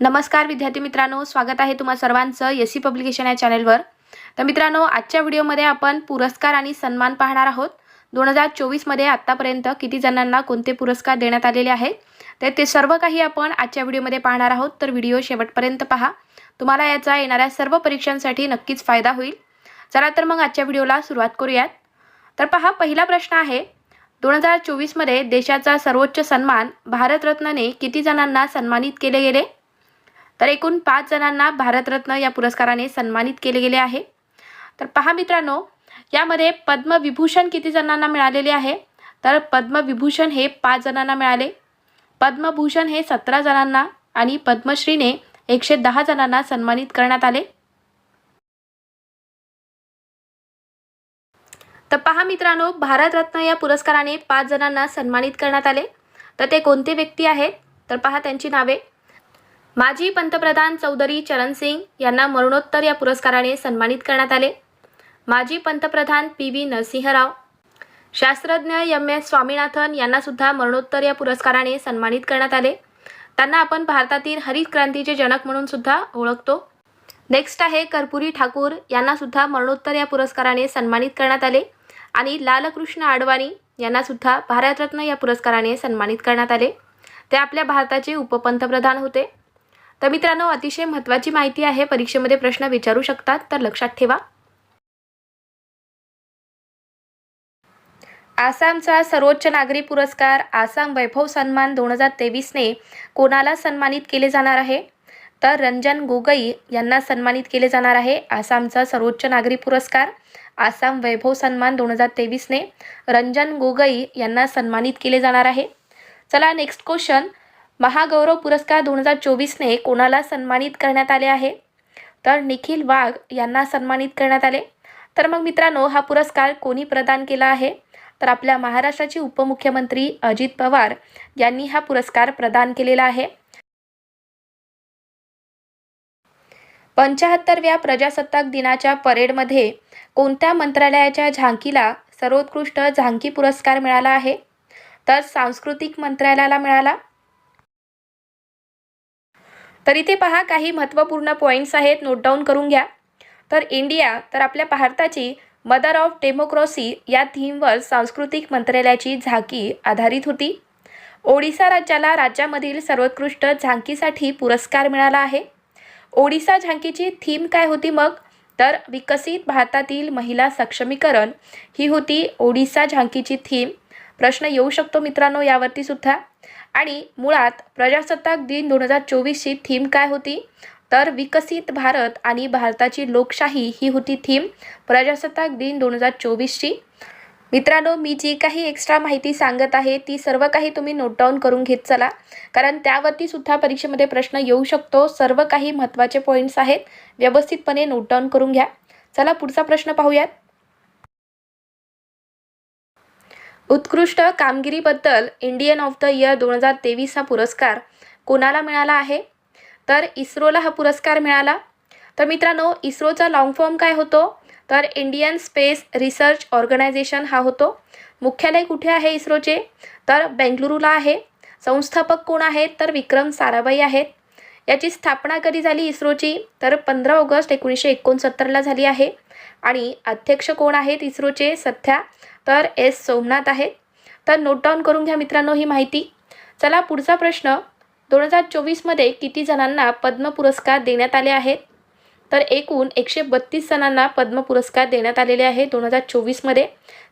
नमस्कार विद्यार्थी मित्रांनो स्वागत आहे तुम्हा सर्वांचं एस सी पब्लिकेशन या चॅनलवर. तर मित्रांनो आजच्या व्हिडिओमध्ये आपण पुरस्कार आणि सन्मान पाहणार आहोत. दोन हजार चोवीसमध्ये आत्तापर्यंत किती जणांना कोणते पुरस्कार देण्यात आलेले आहेत? तर ते सर्व काही आपण आजच्या व्हिडिओमध्ये पाहणार आहोत. तर व्हिडिओ शेवटपर्यंत पहा. तुम्हाला याचा येणाऱ्या सर्व परीक्षांसाठी नक्कीच फायदा होईल. चला तर मग आजच्या व्हिडिओला सुरुवात करूयात. तर पहा पहिला प्रश्न आहे. दोन हजार चोवीसमध्ये देशाचा सर्वोच्च सन्मान भारतरत्नने किती जणांना सन्मानित केले गेले? तर एकूण पाच जणांना भारतरत्न या पुरस्काराने सन्मानित केले गेले आहे. तर पहा मित्रांनो यामध्ये पद्मविभूषण किती जणांना मिळालेले आहे? तर पद्मविभूषण हे पाच जणांना मिळाले. पद्मभूषण हे सतरा जणांना आणि पद्मश्रीने एकशे दहा जणांना सन्मानित करण्यात आले. तर पहा मित्रांनो भारतरत्न या पुरस्काराने पाच जणांना सन्मानित करण्यात आले. तर ते कोणते व्यक्ती आहेत? तर पहा त्यांची नावे. माजी पंतप्रधान चौधरी चरण सिंग यांना मरणोत्तर या पुरस्काराने सन्मानित करण्यात आले. माजी पंतप्रधान पी व्ही नरसिंहराव शास्त्रज्ञ एम एस स्वामीनाथन यांनासुद्धा मरणोत्तर या पुरस्काराने सन्मानित करण्यात आले. त्यांना आपण भारतातील हरित क्रांतीचे जनक म्हणून सुद्धा ओळखतो. नेक्स्ट आहे कर्पुरी ठाकूर. यांनासुद्धा मरणोत्तर या पुरस्काराने सन्मानित करण्यात आले. आणि लालकृष्ण आडवाणी यांनासुद्धा भारतरत्न या पुरस्काराने सन्मानित करण्यात आले. ते आपल्या भारताचे उपपंतप्रधान होते. तर मित्रांनो अतिशय महत्त्वाची माहिती आहे. परीक्षेमध्ये प्रश्न विचारू शकतात तर लक्षात ठेवा. आसामचा सर्वोच्च नागरी पुरस्कार आसाम वैभव सन्मान दोन हजार तेवीसने कोणाला सन्मानित केले जाणार आहे? तर रंजन गोगई यांना सन्मानित केले जाणार आहे. आसामचा सर्वोच्च नागरी पुरस्कार आसाम वैभव सन्मान दोन हजार तेवीसने रंजन गोगई यांना सन्मानित केले जाणार आहे. चला नेक्स्ट क्वेश्चन महागौरव पुरस्कार दोन हजार चोवीसने कोणाला सन्मानित करण्यात आले आहे? तर निखिल वाघ यांना सन्मानित करण्यात आले. तर मग मित्रांनो हा पुरस्कार कोणी प्रदान केला आहे? तर आपल्या महाराष्ट्राचे उपमुख्यमंत्री अजित पवार यांनी हा पुरस्कार प्रदान केलेला आहे. पंचाहत्तरव्या प्रजासत्ताक दिनाच्या परेडमध्ये कोणत्या मंत्रालयाच्या झांकीला सर्वोत्कृष्ट झांकी पुरस्कार मिळाला आहे? तर सांस्कृतिक मंत्रालयाला मिळाला. तर इथे पहा काही महत्त्वपूर्ण पॉईंट्स आहेत नोट डाऊन करून घ्या. तर इंडिया तर आपल्या भारताची मदर ऑफ डेमोक्रॉसी या थीमवर सांस्कृतिक मंत्रालयाची झाकी आधारित होती. ओडिसा राज्याला राज्यामधील सर्वोत्कृष्ट झांकीसाठी पुरस्कार मिळाला आहे. ओडिसा झांकीची थीम काय होती मग? तर विकसित भारतातील महिला सक्षमीकरण ही होती ओडिसा झांकीची थीम प्रश्न येऊ शकतो मित्रांनो यावरती सुद्धा. आणि मुळात प्रजासत्ताक दिन दोन हजार चोवीसची थीम काय होती? तर विकसित भारत आणि भारताची लोकशाही ही होती थीम प्रजासत्ताक दिन दोन हजार चोवीसची. मित्रांनो मी जी काही एक्स्ट्रा माहिती सांगत आहे ती सर्व काही तुम्ही नोट डाऊन करून घेत चला. कारण त्यावरती सुद्धा परीक्षेमध्ये प्रश्न येऊ शकतो. सर्व काही महत्त्वाचे पॉईंट्स आहेत. व्यवस्थितपणे नोट डाऊन करून घ्या. चला पुढचा प्रश्न पाहूयात. उत्कृष्ट कामगिरीबद्दल इंडियन ऑफ द इयर दोन हजार तेवीस हा पुरस्कार कोणाला मिळाला आहे? तर इस्रोला हा पुरस्कार मिळाला. तर मित्रांनो इस्रोचा लाँग फॉर्म काय होतो? तर इंडियन स्पेस रिसर्च ऑर्गनायझेशन हा होतो. मुख्यालय कुठे आहे इस्रोचे? तर बेंगलुरूला आहे. संस्थापक कोण आहेत? तर विक्रम साराभाई आहेत. याची स्थापना कधी झाली इस्रोची? तर पंधरा ऑगस्ट एकोणीसशे एकोणसत्तरला झाली आहे. आणि अध्यक्ष कोण आहेत इस्रोचे? सध्या तर एस सोमनाथ आहेत. तर नोट डाऊन करून घ्या मित्रांनो ही माहिती. चला पुढचा प्रश्न. दोन हजार चोवीसमध्ये किती जणांना पद्म पुरस्कार देण्यात आले आहेत? तर एकूण एकशे बत्तीस जणांना पद्म पुरस्कार देण्यात आलेले आहे दोन हजार चोवीसमध्ये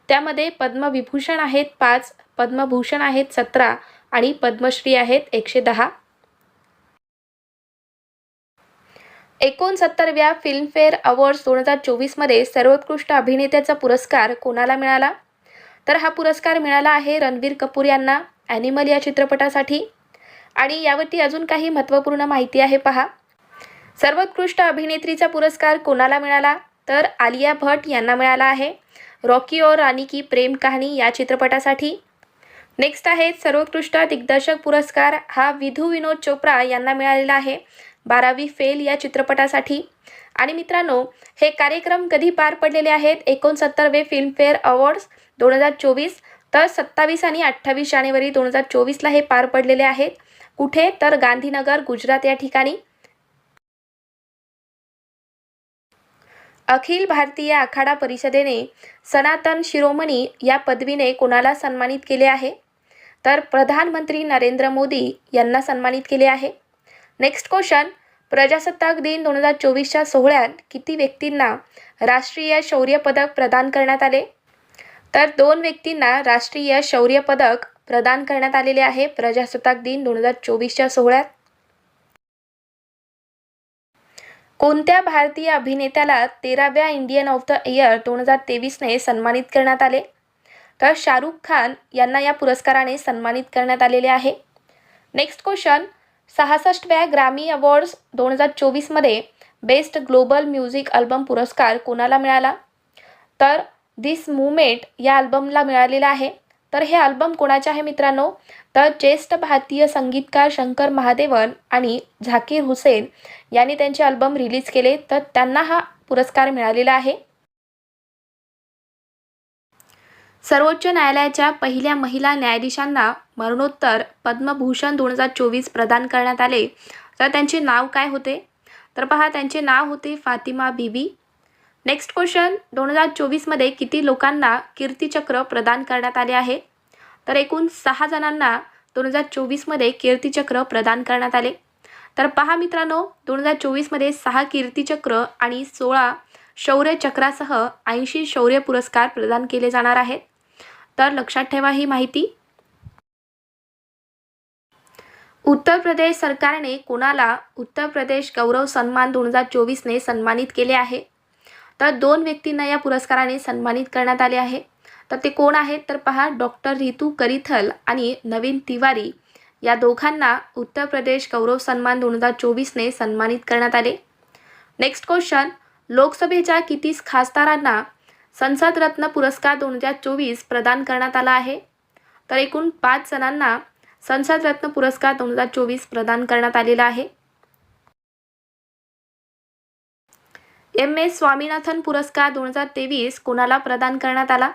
त्यामध्ये पद्मविभूषण आहेत पाच पद्मभूषण आहेत सतरा आणि पद्मश्री आहेत एकशे दहा. एकोणसत्तरव्या फिल्मफेअर अवॉर्ड्स दोन हजार चोवीसमध्ये सर्वोत्कृष्ट अभिनेत्याचा पुरस्कार कोणाला मिळाला? तर हा पुरस्कार मिळाला आहे रणबीर कपूर यांना ॲनिमल या चित्रपटासाठी. आणि यावरती अजून काही महत्त्वपूर्ण माहिती आहे पहा. सर्वोत्कृष्ट अभिनेत्रीचा पुरस्कार कोणाला मिळाला? तर आलिया भट यांना मिळाला आहे. रॉकी और रानी की प्रेम कहाणी या चित्रपटासाठी. नेक्स्ट आहे सर्वोत्कृष्ट दिग्दर्शक पुरस्कार. हा विधू विनोद चोप्रा यांना मिळालेला आहे. बारावी फेल या चित्रपटासाठी. आणि मित्रांनो हे कार्यक्रम कधी पार पडलेले आहेत? एकोणसत्तरवे फिल्मफेअर अवॉर्ड्स दोन हजार चोवीस तर सत्तावीस आणि अठ्ठावीस जानेवारी दोन हजार चोवीसला हे पार पडलेले आहेत. कुठे? तर गांधीनगर गुजरात या ठिकाणी. अखिल भारतीय आखाडा परिषदेने सनातन शिरोमणी या पदवीने कोणाला सन्मानित केले आहे? तर प्रधानमंत्री नरेंद्र मोदी यांना सन्मानित केले आहे. Next question. प्रजासत्ताक दिन दोन हजार चोवीसच्या सोहळ्यात किती व्यक्तींना राष्ट्रीय शौर्य पदक प्रदान करण्यात आले? तर दोन व्यक्तींना राष्ट्रीय शौर्य पदक प्रदान करण्यात आलेले आहे प्रजासत्ताक दिन दोन हजार चोवीसच्या सोहळ्यात. कोणत्या भारतीय अभिनेत्याला तेराव्या इंडियन ऑफ द इयर दोन हजार तेवीसने सन्मानित करण्यात आले? तर शाहरुख खान यांना या पुरस्काराने सन्मानित करण्यात आलेले आहे. Next question. सहासष्टव्या ग्रॅमी अवॉर्ड्स दोन हजार चोवीसमध्ये बेस्ट ग्लोबल म्युझिक अल्बम पुरस्कार कोणाला मिळाला? तर दिस मुमेंट या अल्बमला मिळालेला आहे. तर हे अल्बम कोणाचे आहे मित्रांनो? तर ज्येष्ठ भारतीय संगीतकार शंकर महादेवन आणि झाकीर हुसेन यांनी त्यांचे अल्बम रिलीज केले. तर त्यांना हा पुरस्कार मिळालेला आहे. सर्वोच्च न्यायालयाच्या पहिल्या महिला न्यायाधीशांना मरणोत्तर पद्मभूषण दोन हजार चोवीस प्रदान करण्यात आले. तर त्यांचे नाव काय होते? तर पहा त्यांचे नाव होते फातिमा बीबी नेक्स्ट क्वेश्चन दोन हजार चोवीसमध्ये किती लोकांना कीर्तीचक्र प्रदान करण्यात आले आहे? तर एकूण सहा जणांना दोन हजार चोवीसमध्ये कीर्तीचक्र प्रदान करण्यात आले. तर पहा मित्रांनो दोन हजार चोवीसमध्ये सहा कीर्तीचक्र आणि सोळा शौर्य चक्रासह ऐंशी शौर्य पुरस्कार प्रदान केले जाणार आहेत. तर लक्षात ठेवा ही माहिती. उत्तर प्रदेश सरकारने कोणाला उत्तर प्रदेश गौरव सन्मान दोन हजार चोवीसने सन्मानित केले आहे? तर दोन व्यक्तींना या पुरस्काराने सन्मानित करण्यात आले आहे. तर ते कोण आहेत? तर पहा डॉक्टर रितू करिथल आणि नवीन तिवारी या दोघांना उत्तर प्रदेश गौरव सन्मान दोन हजार चोवीसने सन्मानित करण्यात आले. नेक्स्ट क्वेश्चन लोकसभेच्या किती खासदारांना संसद रत्न पुरस्कार दोन हजार चोवीस प्रदान करण्यात आला आहे? तर एकूण पाच जणांना संसद रत्न पुरस्कार दोन हजार चोवीस प्रदान करण्यात आलेला आहे. एम एस स्वामीनाथन पुरस्कार दोन हजार तेवीस कोणाला प्रदान करण्यात आला?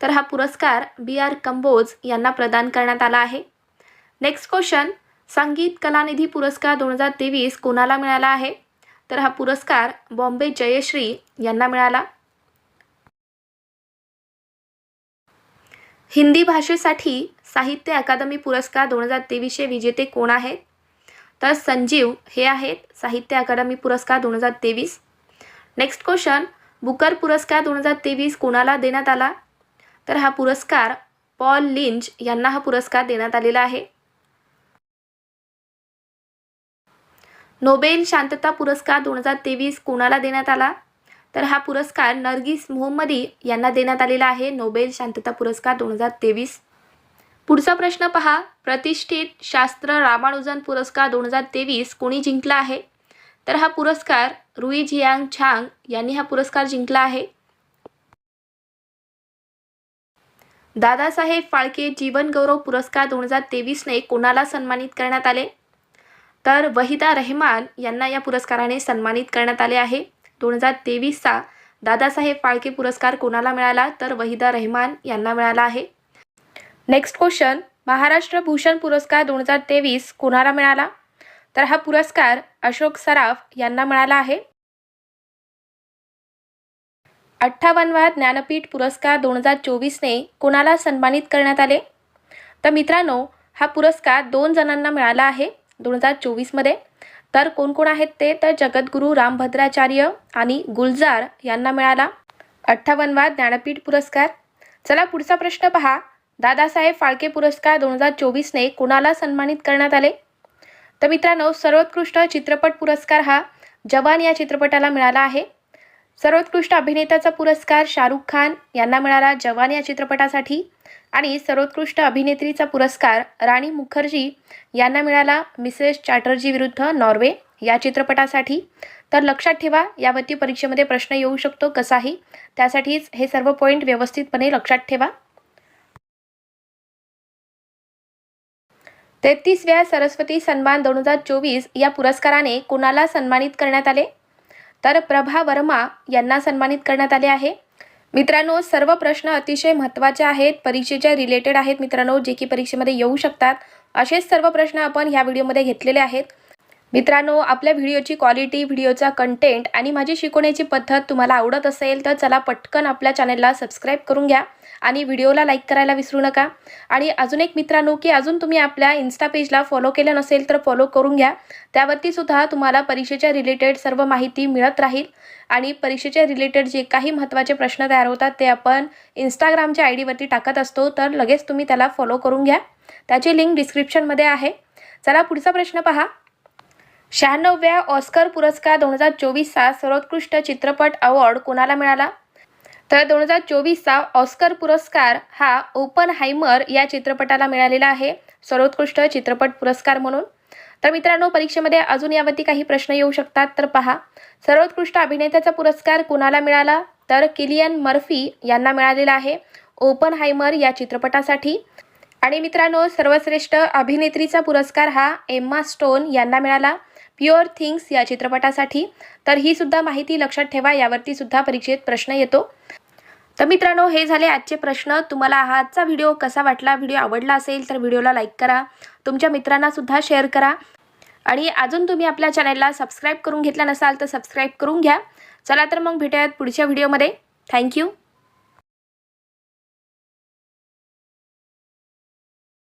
तर हा पुरस्कार बी आर कंबोज यांना प्रदान करण्यात आला आहे. नेक्स्ट क्वेश्चन संगीत कलानिधी पुरस्कार दोन हजार तेवीस कोणाला मिळाला आहे? तर हा पुरस्कार बॉम्बे जयश्री यांना मिळाला. हिंदी भाषेसाठी साहित्य अकादमी पुरस्कार दोन हजार तेवीसचे विजेते कोण आहेत? तर संजीव हे आहेत साहित्य अकादमी पुरस्कार दोन हजार तेवीस. नेक्स्ट क्वेश्चन बुकर पुरस्कार दोन हजार तेवीस कोणाला देण्यात आला? तर हा पुरस्कार पॉल लिंच यांना हा पुरस्कार देण्यात आलेला आहे. नोबेल शांतता पुरस्कार दोन हजार तेवीस कोणाला देण्यात आला? तर हा पुरस्कार नरगिस मोहम्मदी यांना देण्यात आलेला आहे. नोबेल शांतता पुरस्कार दोन हजार तेवीस. पुढचा प्रश्न पहा. प्रतिष्ठित शास्त्र रामानुजन पुरस्कार दोन हजार तेवीस कोणी जिंकला आहे? तर हा पुरस्कार रुई झियांग छांग यांनी हा पुरस्कार जिंकला आहे. दादासाहेब फाळके जीवनगौरव पुरस्कार दोन हजार तेवीसने कोणाला सन्मानित करण्यात आले? तर वहिदा रहमान यांना या पुरस्काराने सन्मानित करण्यात आले आहे. दोन हजार तेवीसचा दादासाहेब फाळके पुरस्कार कोणाला मिळाला? तर वहिदा रहमान यांना मिळाला आहे. नेक्स्ट क्वेश्चन महाराष्ट्र भूषण पुरस्कार दोन हजार तेवीस कोणाला मिळाला? तर हा पुरस्कार अशोक सराफ यांना मिळाला आहे. अठ्ठावन्नवा ज्ञानपीठ पुरस्कार दोन हजार चोवीसने कोणाला सन्मानित करण्यात आले? तर मित्रांनो हा पुरस्कार दोन जणांना मिळाला आहे दोन हजार चोवीसमध्ये. तर कोण कोण आहेत ते? तर जगद्गुरू रामभद्राचार्य आणि गुलजार यांना मिळाला अठ्ठावन्नवा ज्ञानपीठ पुरस्कार. चला पुढचा प्रश्न पहा. दादासाहेब फाळके पुरस्कार दोन हजार चोवीसने कोणाला सन्मानित करण्यात आले? तर मित्रांनो सर्वोत्कृष्ट चित्रपट पुरस्कार हा जवान या चित्रपटाला मिळाला आहे. सर्वोत्कृष्ट अभिनेत्याचा पुरस्कार शाहरुख खान यांना मिळाला जवान या चित्रपटासाठी. आणि सर्वोत्कृष्ट अभिनेत्रीचा पुरस्कार राणी मुखर्जी यांना मिळाला मिसेस चॅटर्जी विरुद्ध नॉर्वे या चित्रपटासाठी. तर लक्षात ठेवा यावरती परीक्षेमध्ये प्रश्न येऊ शकतो कसाही. त्यासाठीच हे सर्व पॉईंट व्यवस्थितपणे लक्षात ठेवा. तेहतीसव्या सरस्वती सन्मान दोन हजार चोवीस या पुरस्काराने कोणाला सन्मानित करण्यात आले? तर प्रभा वर्मा यांना सन्मानित करण्यात आले आहे. मित्रांनो सर्व प्रश्न अतिशय महत्त्वाचे आहेत परीक्षेच्या रिलेटेड आहेत मित्रांनो जे की परीक्षेमध्ये येऊ शकतात. असेच सर्व प्रश्न आपण ह्या व्हिडिओमध्ये घेतलेले आहेत. मित्रांनो आपल्या व्हिडिओची क्वालिटी व्हिडिओचा कंटेंट आणि माझी शिकवण्याची पद्धत तुम्हाला आवडत असेल तर चला पटकन आपल्या चॅनलला सबस्क्राईब करून घ्या आणि व्हिडिओला लाईक करायला विसरू नका. आणि अजून एक मित्रांनो की अजून तुम्ही आपल्या इन्स्टा पेजला फॉलो केलं नसेल तर फॉलो करून घ्या. त्यावरती सुद्धा तुम्हाला परीक्षेच्या रिलेटेड सर्व माहिती मिळत राहील. आणि परीक्षेच्या रिलेटेड जे काही महत्त्वाचे प्रश्न तयार होतात ते आपण इंस्टाग्रामच्या आय डीवरती टाकत असतो तर लगेच तुम्ही त्याला फॉलो करून घ्या. त्याची लिंक डिस्क्रिप्शनमध्ये आहे. चला पुढचा प्रश्न पहा. शहाण्णव्या ऑस्कर पुरस्कार दोन हजार चोवीसचा सर्वोत्कृष्ट चित्रपट अवॉर्ड कोणाला मिळाला? तर दोन हजार चोवीसचा ऑस्कर पुरस्कार हा ओपन हायमर या चित्रपटाला मिळालेला आहे सर्वोत्कृष्ट चित्रपट पुरस्कार म्हणून. तर मित्रांनो परीक्षेमध्ये अजून यावरती काही प्रश्न येऊ शकतात तर पहा. सर्वोत्कृष्ट अभिनेत्याचा पुरस्कार कोणाला मिळाला? तर किलियन मर्फी यांना मिळालेला आहे ओपन हायमर या चित्रपटासाठी. आणि मित्रांनो सर्वश्रेष्ठ अभिनेत्रीचा पुरस्कार हा एम्मा स्टोन यांना मिळाला. प्युअर थिंग्स या चित्रपटासाठी. तर ही सुद्धा माहिती लक्षात ठेवा यावरती सुद्धा परीक्षेत प्रश्न येतो. तर मित्रांनो हे झाले आजचे प्रश्न. तुम्हाला हा आजचा व्हिडिओ कसा वाटला व्हिडिओ आवडला असेल तर व्हिडिओला लाईक करा. तुमच्या मित्रांना सुद्धा शेअर करा. आणि अजून तुम्ही आपल्या चॅनलला सबस्क्राईब करून घेतला नसाल तर सबस्क्राईब करून घ्या. चला तर मग भेटूयात पुढच्या व्हिडिओमध्ये. थँक्यू.